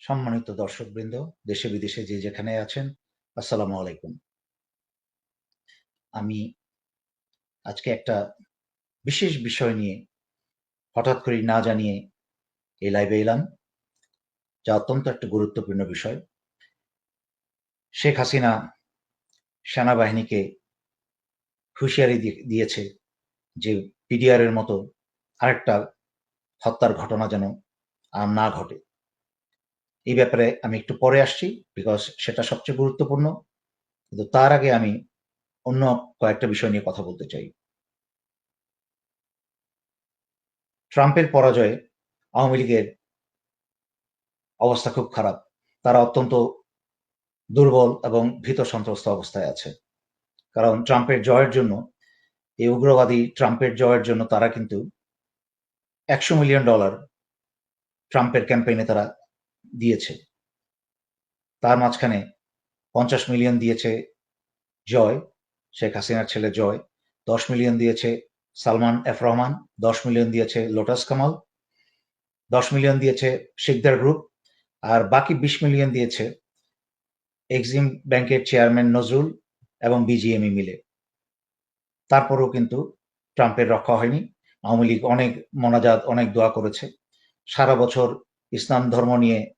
সম্মানিত দর্শকবৃন্দ, দেশে বিদেশে যে যেখানে আছেন, আসসালামু আলাইকুম। আমি আজকে একটা বিশেষ বিষয় নিয়ে হঠাৎ করে না জানিয়ে এই লাইভে এলাম, যা অত্যন্ত একটা গুরুত্বপূর্ণ বিষয়। শেখ হাসিনা সেনাবাহিনীকে হুঁশিয়ারি দিয়েছে যে পিডিআর এর মতো আরেকটা হত্যার ঘটনা যেন আর না ঘটে। এই ব্যাপারে আমি একটু পরে আসছি বিকজ সেটা সবচেয়ে গুরুত্বপূর্ণ। কিন্তু তার আগে আমি অন্য কয়েকটা বিষয় নিয়ে কথা বলতে চাই। ট্রাম্পের পরাজয়ে আওয়ামী লীগের অবস্থা খুব খারাপ। তারা অত্যন্ত দুর্বল এবং ভীত সন্ত্রস্ত অবস্থায় আছে। কারণ ট্রাম্পের জয়ের জন্য, এই উগ্রবাদী ট্রাম্পের জয়ের জন্য তারা কিন্তু একশো মিলিয়ন ডলার ট্রাম্পের ক্যাম্পেইনে তারা দিয়েছে। তার মাঝখানে পঞ্চাশ মিলিয়ন দিয়েছে জয়, শেখ হাসিনার ছেলে জয়, দশ মিলিয়ন দিয়েছে সালমান এফ রহমান, দশ মিলিয়ন দিয়েছে লোটাস কামাল, দশ মিলিয়ন দিয়েছে শিকদার গ্রুপ, আর বাকি বিশ মিলিয়ন দিয়েছে এক্সিম ব্যাংকের চেয়ারম্যান নজরুল এবং বিজিএমই মিলে। তারপরেও কিন্তু ট্রাম্পের রক্ষা হয়নি। আওয়ামী লীগ অনেক মনাজাত, অনেক দোয়া করেছে। সারা বছর ইসলাম ধর্ম নিয়ে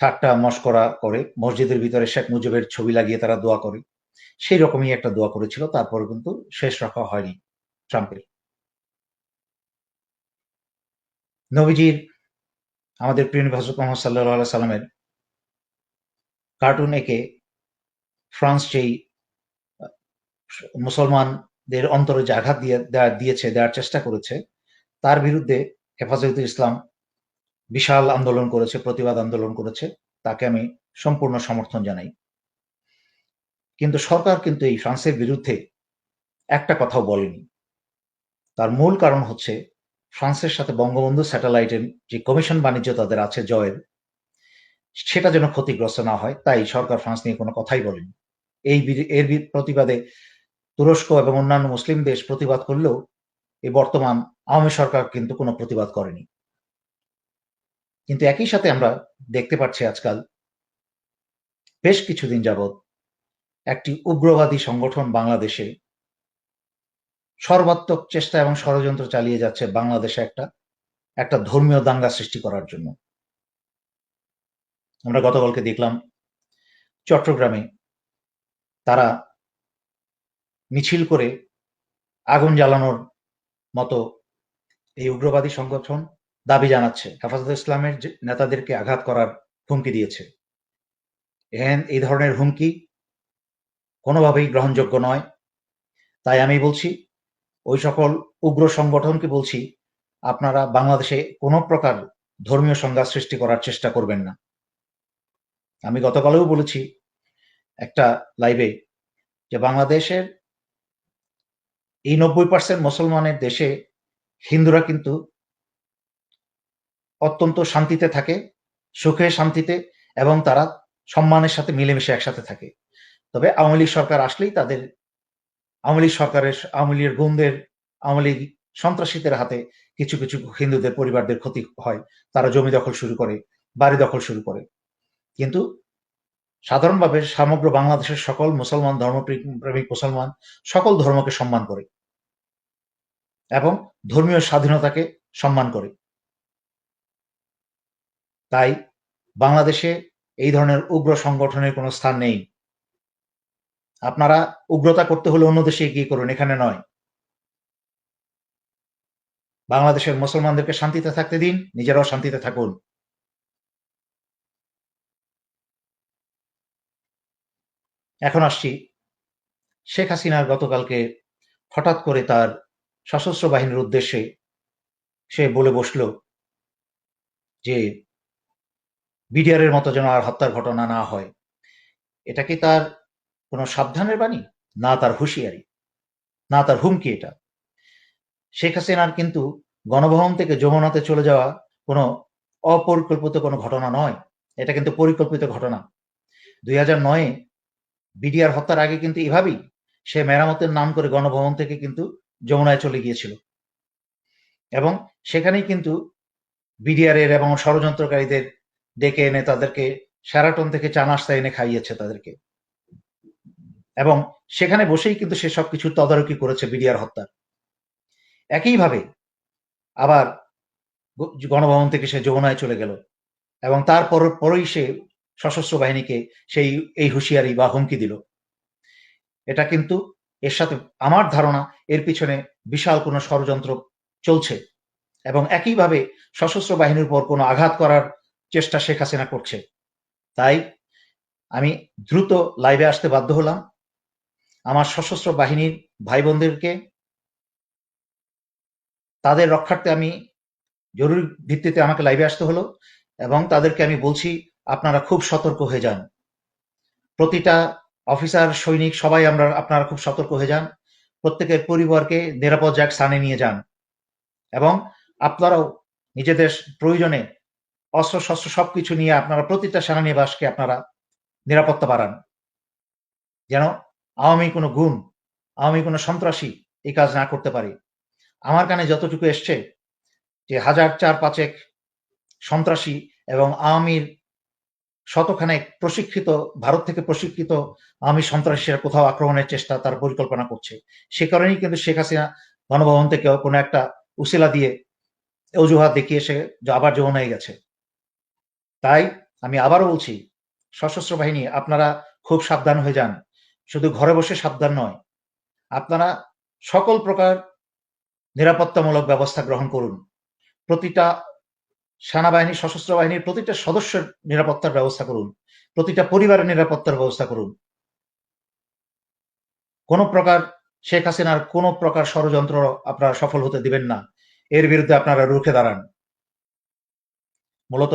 ঠাট্টা মস্করা করে, মসজিদের ভিতরে শেখ মুজিবের ছবি লাগিয়ে তারা দোয়া করে। সেই রকমই একটা দোয়া করেছিল, তারপর কিন্তু শেষ রক্ষা হয়নি ট্রাম্পের। নবীজির, আমাদের প্রিয় ভাসুক মোহাম্মদ সাল্লাহ সাল্লামের কার্টুন একে ফ্রান্স যেই মুসলমানদের অন্তরে যে আঘাত দিয়ে দিয়েছে দেওয়ার চেষ্টা করেছে, তার বিরুদ্ধে হেফাজতুল ইসলাম বিশাল আন্দোলন করেছে, প্রতিবাদ আন্দোলন করেছে, তাকে আমি সম্পূর্ণ সমর্থন জানাই। কিন্তু সরকার কিন্তু এই ফ্রান্সের বিরুদ্ধে একটা কথাও বলেনি। তার মূল কারণ হচ্ছে ফ্রান্সের সাথে বঙ্গবন্ধু স্যাটেলাইটের যে কমিশন বাণিজ্য তাদের আছে জয়ের, সেটা যেন ক্ষতিগ্রস্ত না হয়, তাই সরকার ফ্রান্স নিয়ে কোনো কথাই বলেনি। এই এর প্রতিবাদে তুরস্ক এবং অন্যান্য মুসলিম দেশ প্রতিবাদ করলেও এই বর্তমান আওয়ামী সরকার কিন্তু কোনো প্রতিবাদ করেনি। কিন্তু একই সাথে আমরা দেখতে পাচ্ছি আজকাল বেশ কিছুদিন যাবৎ একটি উগ্রবাদী সংগঠন বাংলাদেশে সর্বাত্মক চেষ্টা এবং ষড়যন্ত্র চালিয়ে যাচ্ছে বাংলাদেশে একটা একটা ধর্মীয় দাঙ্গা সৃষ্টি করার জন্য। আমরা গতকালকে দেখলাম চট্টগ্রামে তারা মিছিল করে আগুন জ্বালানোর মতো এই উগ্রবাদী সংগঠন দাবি জানাচ্ছে, হেফাজত ইসলামের নেতাদেরকে আঘাত করার হুমকি দিয়েছে। এহেন এই ধরনের হুমকি কোনোভাবেই গ্রহণযোগ্য নয়। তাই আমি বলছি, ওই সকল উগ্র সংগঠনকে বলছি, আপনারা বাংলাদেশে কোনো প্রকার ধর্মীয় সংঘাত সৃষ্টি করার চেষ্টা করবেন না। আমি গতকালেও বলেছি একটা লাইভে যে বাংলাদেশের এই নব্বই পার্সেন্ট মুসলমানের দেশে হিন্দুরা কিন্তু অত্যন্ত শান্তিতে থাকে, সুখে শান্তিতে এবং তারা সম্মানের সাথে মিলেমিশে একসাথে থাকে। তবে আওয়ামী লীগ সরকার আসলেই তাদের আওয়ামী লীগ সরকারের, আওয়ামী লীগের গুণদের, আওয়ামী লীগ সন্ত্রাসীদের হাতে কিছু কিছু হিন্দুদের পরিবারদের ক্ষতি হয়। তারা জমি দখল শুরু করে, বাড়ি দখল শুরু করে। কিন্তু সাধারণভাবে সমগ্র বাংলাদেশের সকল মুসলমান ধর্মপ্রেমিক মুসলমান সকল ধর্মকে সম্মান করে এবং ধর্মীয় স্বাধীনতাকে সম্মান করে। তাই বাংলাদেশে এই ধরনের উগ্র সংগঠনের কোনো স্থান নেই। আপনারা উগ্রতা করতে হলে অন্য দেশে এগিয়ে করুন, এখানে নয়। বাংলাদেশের মুসলমানদেরকে শান্তিতে থাকতে দিন, নিজেরাও শান্তিতে থাকুন। এখন আসছি শেখ হাসিনার গতকালকে হঠাৎ করে তার সশস্ত্র বাহিনীর উদ্দেশ্যে সে বলে বসল যে বিডিআরের মতো যেন আর হত্যার ঘটনা না হয়। এটা কি তার কোনো সাবধানের বাণী? না, তার হুঁশিয়ারি। না, তার হুমকি এটা। শেখ হাসিনার কিন্তু গণভবন থেকে যমুনাতে চলে যাওয়া কোনো অপরিকল্পিত কোনো ঘটনা নয়। এটা কিন্তু পরিকল্পিত ঘটনা। দুই হাজার নয়ে বিডিআর হত্যার আগে কিন্তু এভাবেই সে মেরামতের নাম করে গণভবন থেকে কিন্তু যমুনায় চলে গিয়েছিল। এবং সেখানেই কিন্তু বিডিআরের এবং ষড়যন্ত্রকারীদের ডেকে এনে তাদেরকে শ্যারাটন থেকে চা নাস্তা এনে খাইয়েছে তাদেরকে। এবং সেখানে বসেই কিন্তু সে সবকিছু তদারকি করেছে বিডিআর হত্যার। একইভাবে আবার গণভবন থেকে সে যমুনায় চলে গেল এবং তারপর, পরেই সে সশস্ত্র বাহিনীকে সেই, এই হুঁশিয়ারি বা হুমকি দিল। এটা কিন্তু এর সাথে, আমার ধারণা এর পিছনে বিশাল কোনো ষড়যন্ত্র চলছে এবং একইভাবে সশস্ত্র বাহিনীর উপর কোনো আঘাত করার চেষ্টা শেখ হাসিনা করছে। তাই আমি দ্রুত লাইভে আসতে বাধ্য হলাম। আমার সশস্ত্র বাহিনীর ভাই বোনদেরকে তাদের রক্ষার্থে আমি জরুরি ভিত্তিতে আমাকে লাইভে আসতে হলো এবং তাদেরকে আমি বলছি, আপনারা খুব সতর্ক হয়ে যান। প্রতিটা অফিসার, সৈনিক, সবাই আমরা, আপনারা খুব সতর্ক হয়ে যান। প্রত্যেকের পরিবারকে নিরাপদ জায়গা স্থানে নিয়ে যান। এবং আপনারাও নিজেদের প্রয়োজনে অস্ত্র, শস্ত্র সবকিছু নিয়ে আপনারা, প্রতিটা সেনানিবাসকে আপনারা নিরাপত্তা বাড়ান। যেন আওয়ামী কোনো গুণ আওয়ামী কোনো সন্ত্রাসী এই কাজ না করতে পারে। আমার কানে যতটুকু এসছে যে হাজার চার পাঁচেক সন্ত্রাসী এবং আওয়ামীর শতখানেক প্রশিক্ষিত, ভারত থেকে প্রশিক্ষিত আওয়ামী সন্ত্রাসীরা কোথাও আক্রমণের চেষ্টা তার পরিকল্পনা করছে। সে কারণেই কিন্তু শেখ হাসিনা গণভবন থেকে কোনো একটা উসিলা দিয়ে অজুহাত দেখিয়ে সে আবার যমুনায় গেছে। তাই আমি আবারও বলছি, সশস্ত্র বাহিনী, আপনারা খুব সাবধান হয়ে যান। শুধু ঘরে বসে সাবধান নয়, আপনারা সকল প্রকার নিরাপত্তামূলক ব্যবস্থা গ্রহণ করুন। প্রতিটা সেনাবাহিনী, সশস্ত্র বাহিনীর প্রতিটা সদস্যের নিরাপত্তার ব্যবস্থা করুন। প্রতিটা পরিবারের নিরাপত্তার ব্যবস্থা করুন। কোন প্রকার শেখ হাসিনার কোন প্রকার ষড়যন্ত্র আপনারা সফল হতে দিবেন না। এর বিরুদ্ধে আপনারা রুখে দাঁড়ান। মূলত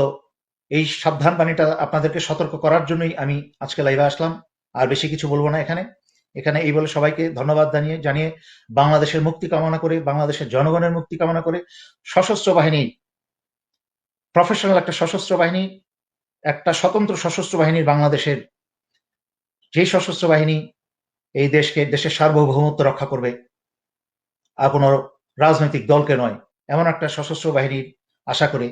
এই সাবধান বাণীটা আপনাদেরকে সতর্ক করার জন্যই আমি আজকে লাইভে আসলাম। আর বেশি কিছু বলব না এখানে। এখানে এই বলে সবাইকে ধন্যবাদ জানিয়ে জানিয়ে বাংলাদেশের মুক্তি কামনা করে, বাংলাদেশের জনগণের মুক্তি কামনা করে সশস্ত্র বাহিনী প্রফেশনাল একটা সশস্ত্র বাহিনী, একটা স্বতন্ত্র সশস্ত্র বাহিনীর বাংলাদেশের যে সশস্ত্র বাহিনী এই দেশকে, দেশের সার্বভৌমত্ব রক্ষা করবে, আর কোনো রাজনৈতিক দলকে নয়। এমন একটা সশস্ত্র বাহিনীর আশা করে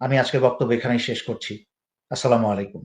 আমি আজকে বক্তব্য এখানেই শেষ করছি। আসসালামু আলাইকুম।